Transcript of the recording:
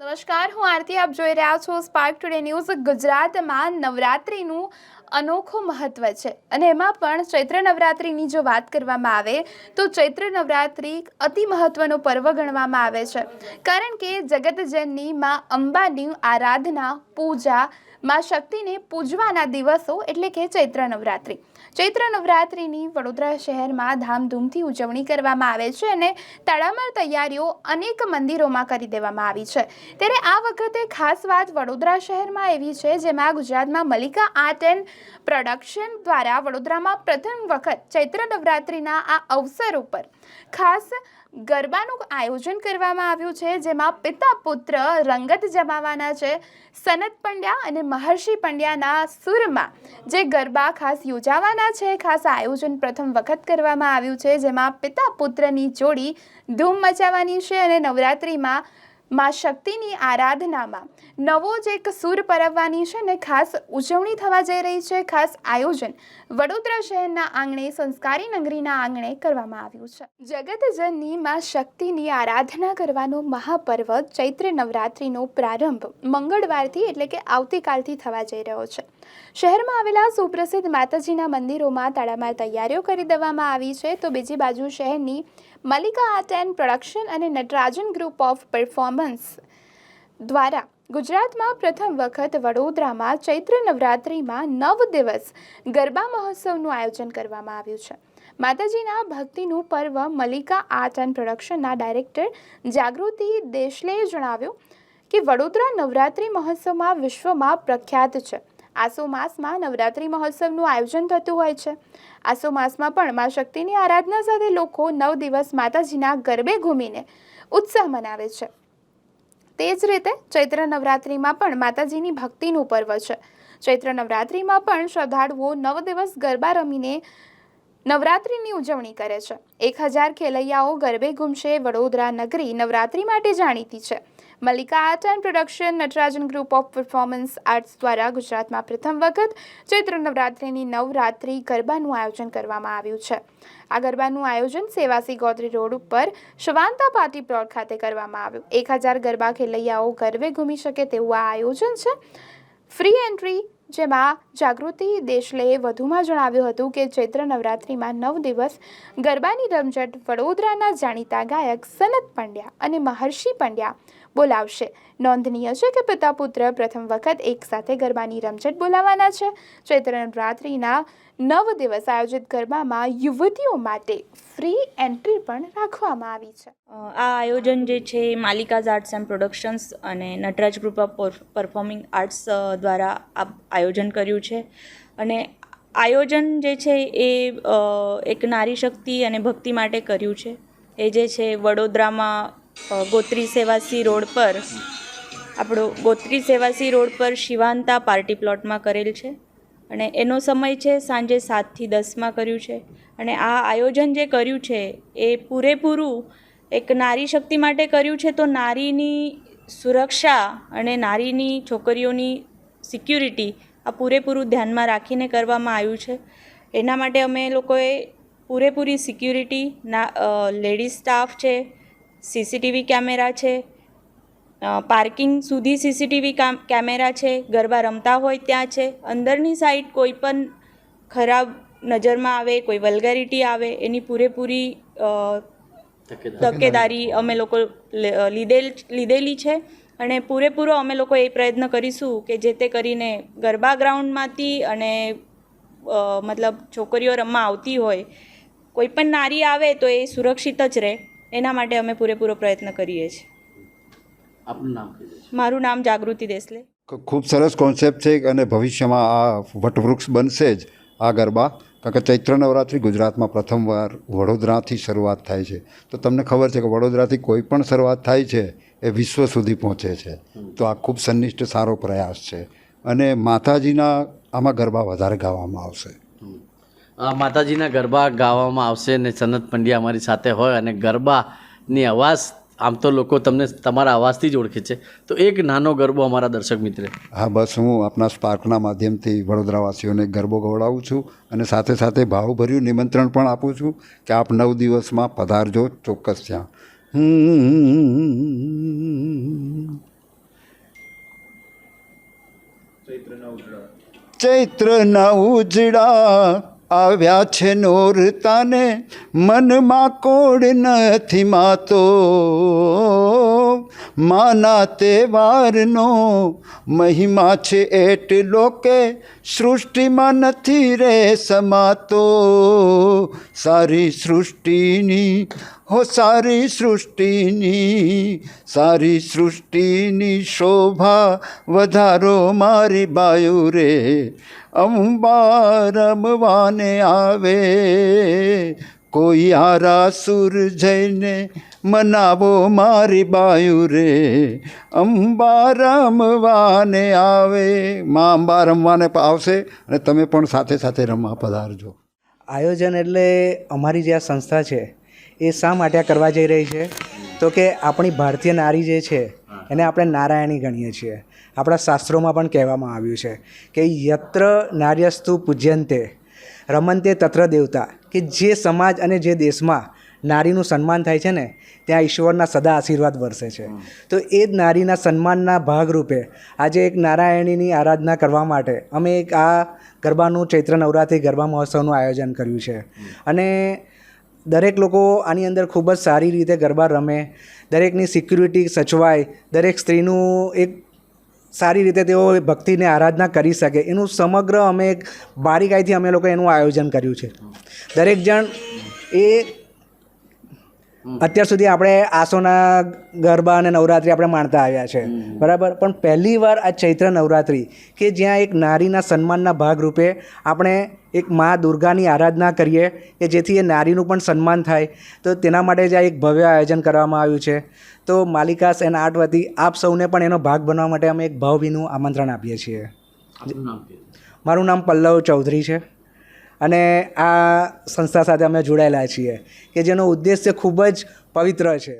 નમસ્કાર, હું આરતી, આપ જોઈ રહ્યા છો સ્પાર્ક ટુડે ન્યૂઝ ગુજરાતમાં નવરાત્રિનું અનોખું મહત્વ છે અને એમાં પણ ચૈત્ર નવરાત્રિની જો વાત કરવામાં આવે, તો ચૈત્ર નવરાત્રિ અતિ મહત્વનો પર્વ ગણવામાં આવે છે. કારણ કે જગતજનની માં અંબાની આરાધના, પૂજા, માં શક્તિને પૂજવાના દિવસો એટલે કે ચૈત્ર નવરાત્રિ. ચૈત્ર નવરાત્રિની વડોદરા શહેરમાં ધામધૂમથી ઉજવણી કરવામાં આવે છે અને તડામાર તૈયારીઓ અનેક મંદિરોમાં કરી દેવામાં આવી છે. ત્યારે આ વખતે ખાસ વાત વડોદરા શહેરમાં એવી છે, જેમાં ગુજરાતમાં મલિકા આર્ટ એન્ડ પ્રોડક્શન દ્વારા વડોદરામાં પ્રથમ વખત ચૈત્ર નવરાત્રિના આ અવસર ઉપર ખાસ ગરબાનું આયોજન કરવામાં આવ્યું છે, જેમાં પિતા પુત્ર રંગત જમાવાના છે, સનત પંડ્યા અને મહર્ષિ પંડ્યાના સુરમાં જે ગરબા ખાસ યોજાવાના છે. ખાસ આયોજન પ્રથમ વખત કરવામાં આવ્યું છે, જેમાં પિતા પુત્રની જોડી ધૂમ મચાવવાની છે અને નવરાત્રિમાં માં શક્તિની આરાધનામાં નવો જ એક સૂર પરવવાની છે ને ખાસ ઉજવણી થવા જઈ રહી છે. ખાસ આયોજન વડોદરા શહેરના આંગણે, સંસ્કારી નગરીના આંગણે કરવામાં આવ્યું છે. જગતજનની માં શક્તિની આરાધના કરવાનો મહાપર્વ ચૈત્ર નવરાત્રિનો પ્રારંભ મંગળવારથી એટલે કે આવતીકાલથી થવા જઈ રહ્યો છે. શહેરમાં આવેલા સુપ્રસિદ્ધ માતાજીના મંદિરોમાં તડામાર તૈયારીઓ કરી દેવામાં આવી છે. તો બીજી બાજુ શહેરની મલિકા આર્ટ એન્ડ પ્રોડક્શન અને નટરાજન ગ્રુપ ઓફ પરફોર્મન્સ દ્વારા ગુજરાતમાં પ્રથમ વખત વડોદરામાં ચૈત્ર નવરાત્રિમાં નવ દિવસ ગરબા મહોત્સવનું આયોજન કરવામાં આવ્યું છે. માતાજીના ભક્તિનું પર્વ મલિકા આર્ટ એન્ડ પ્રોડક્શનના ડાયરેક્ટર જાગૃતિ દેશલેએ જણાવ્યું કે વડોદરા નવરાત્રિ મહોત્સવમાં વિશ્વમાં પ્રખ્યાત છે. આસો માસમાં નવરાત્રિ મહોત્સવનું આયોજન થતું હોય છે. આસો માસમાં પણ મા શક્તિની આરાધના સાથે લોકો નવ દિવસ માતાજીના ગરબે ઘૂમીને ઉત્સાહ મનાવે છે. તે જ રીતે ચૈત્ર નવરાત્રિમાં પણ માતાજીની ભક્તિનું પર્વ છે. ચૈત્ર નવરાત્રિમાં પણ શ્રદ્ધાળુઓ નવ દિવસ ગરબા રમીને નવરાત્રિની ઉજવણી કરે છે. એક હજાર ખેલૈયાઓ ગરબે ઘૂમશે, વડોદરા નગરી નવરાત્રિ માટે જાણીતી છે. Mallika art and production, Natarajan group of performance arts દ્વારા ગુજરાતમાં પ્રથમ વખત ચૈત્ર નવરાત્રિની નવરાત્રિ ગરબાનું આયોજન કરવામાં આવ્યું છે. આ ગરબાનું આયોજન સેવાસી ગોદરી રોડ ઉપર શવાંતા પાર્ટી પ્લોટ ખાતે કરવામાં આવ્યું. એક હજાર ગરબા ખેલૈયાઓ ગરબે ઘૂમી શકે તેવું આ આયોજન છે. ફ્રી એન્ટ્રી જેમાં જાગૃતિ દેશલેએ વધુમાં જણાવ્યું હતું કે ચૈત્ર નવરાત્રિમાં નવ દિવસ ગરબાની રમઝટ વડોદરાના જાણીતા ગાયક સનત પંડ્યા અને મહર્ષિ પંડ્યા બોલાવશે. નોંધનીય છે કે પિતા પુત્ર પ્રથમ વખત એક સાથે ગરબાની રમઝટ બોલાવવાના છે. ચૈત્ર નવરાત્રિના નવ દિવસ આયોજિત ગરબામાં યુવતીઓ માટે ફ્રી એન્ટ્રી પણ રાખવામાં આવી છે. આ આયોજન જે છે માલિકાઝ આર્ટ્સ એન્ડ પ્રોડક્શન્સ અને Nataraj group of performing arts દ્વારા આયોજન કર્યું છે. અને આયોજન જે છે એ એક નારી શક્તિ અને ભક્તિ માટે કર્યું છે. એ જે છે વડોદરામાં ગોત્રી સેવાસી રોડ પર, આપણો ગોત્રી સેવાસી રોડ પર શિવાંતા પાર્ટી પ્લોટમાં કરેલ છે. અને એનો સમય છે સાંજે સાતથી દસમાં કર્યું છે. અને આ આયોજન જે કર્યું છે એ પૂરેપૂરું એક નારી શક્તિ માટે કર્યું છે તો નારીની સુરક્ષા અને નારીની છોકરીઓની સિક્યુરિટી આ પૂરેપૂરું ધ્યાનમાં રાખીને કરવામાં આવ્યું છે. એના માટે અમે લોકોએ પૂરેપૂરી સિક્યુરિટી ના લેડીઝ સ્ટાફ છે, સીસીટીવી કેમેરા છે પાર્કિંગ સુધી સીસીટીવી કેમેરા છે ગરબા રમતા હોય ત્યાં છે અંદરની સાઈડ કોઈ પણ ખરાબ નજરમાં આવે કોઈ વલ્ગેરિટી આવે એની પૂરેપૂરી તકેદારી. અમે લોકો લીધેલ લીધેલી છે અને પૂરેપૂરો અમે લોકો એ પ્રયત્ન કરીશું કે જે તે કરીને ગરબા ગ્રાઉન્ડમાંથી અને મતલબ છોકરીઓ રમવા આવતી હોય કોઈ પણ નારી આવે તો એ સુરક્ષિત જ રહે એના માટે અમે પૂરેપૂરો પ્રયત્ન કરીએ છીએ. આપનું નામ મારું નામ જાગૃતિ દેસલે. ખૂબ સરસ કોન્સેપ્ટ છે અને ભવિષ્યમાં આ વટવૃક્ષ બનશે જ આ ગરબા. કારણ કે ચૈત્ર નવરાત્રિ ગુજરાતમાં પ્રથમવાર વડોદરાથી શરૂઆત થાય છે. તો તમને ખબર છે કે વડોદરાથી કોઈ પણ શરૂઆત થાય છે એ વિશ્વ સુધી પહોંચે છે. તો આ ખૂબ સન્નિષ્ઠ સારો પ્રયાસ છે. અને માતાજીના આમાં ગરબા વધારે ગાવામાં આવશે. આ માતાજીના ગરબા ગાવામાં આવશે અને સનત પંડ્યા અમારી સાથે હોય અને ગરબાની અવાજ આમ તો લોકો તમને તમારા અવાજથી જ ઓળખે છે. તો એક નાનો ગરબો અમારા દર્શક મિત્રે. હા બસ હું આપના સ્પાર્કના માધ્યમથી વડોદરાવાસીઓને ગરબો ગવડાવું છું અને સાથે સાથે ભાવભર્યું નિમંત્રણ પણ આપું છું કે આપ નવ દિવસમાં પધારજો ચોક્કસ ત્યાં. ચૈત્ર ન ઉજળા. આવ્યા છે નોરતાને મનમાં કોડ નથી માતો. માના તહેવારનો મહિમા છે એટલો કે સૃષ્ટિમાં નથી રે સમાતો. સારી સૃષ્ટિની, હો સારી સૃષ્ટિની સારી સૃષ્ટિની શોભા વધારો મારી બાયુ રે. અંબા રમવાને આવે કોઈ હારાસુર જઈને મનાવો મારી બાયુ રે. અંબા રમવાને આવે. મા અંબા રમવાને આવશે અને તમે પણ સાથે સાથે રમવા પધારજો. આયોજન એટલે અમારી જે આ સંસ્થા છે, એ શા માટે આ કરવા જઈ રહી છે? તો કે આપણી ભારતીય નારી જે છે, એને આપણે નારાયણી ગણીએ છીએ. આપણા શાસ્ત્રોમાં પણ કહેવામાં આવ્યું છે કે યત્ર નાર્યસ્તુ પૂજ્યંતે, રમંતે તત્ર દેવતા. કે જે સમાજ અને જે દેશમાં નારીનું સન્માન થાય છે ને ત્યાં ઈશ્વરના સદા આશીર્વાદ વરસે છે. તો એ જ નારીના સન્માનના ભાગરૂપે આજે એક નારાયણીની આરાધના કરવા માટે અમે એક આ ગરબાનું ચૈત્ર નવરાત્રિ ગરબા મહોત્સવનું આયોજન કર્યું છે. અને દરેક લોકો આની અંદર ખૂબ જ સારી રીતે ગરબા રમે દરેકની સિક્યુરિટી સચવાય દરેક સ્ત્રીનું એક સારી રીતે તેઓ ભક્તિને આરાધના કરી શકે. એનું સમગ્ર અમે એક બારીકાઈથી અમે લોકો એનું આયોજન કર્યું છે. દરેક જણ એ અત્યાર સુધી આપણે આસોના ગરબા અને નવરાત્રિ આપણે માણતા આવ્યા છે. બરાબર? પણ પહેલી વાર આ ચૈત્ર નવરાત્રિ કે જ્યાં એક નારીના સન્માનના ભાગરૂપે આપણે એક મા દુર્ગાની આરાધના કરીએ કે જેથી એ નારીનું પણ સન્માન થાય તો તેના માટે જ આ એક ભવ્ય આયોજન કરવામાં આવ્યું છે. તો માલિકાસ એન્ડ આર્ટ વતી આપ સૌને પણ એનો ભાગ બનવા માટે અમે એક ભાવભીનું આમંત્રણ આપીએ છીએ. મારું નામ પલ્લવ ચૌધરી છે. અને આ સંસ્થા સાથે અમે જોડાયેલા છીએ કે જેનો ઉદ્દેશ્ય ખૂબ જ પવિત્ર છે.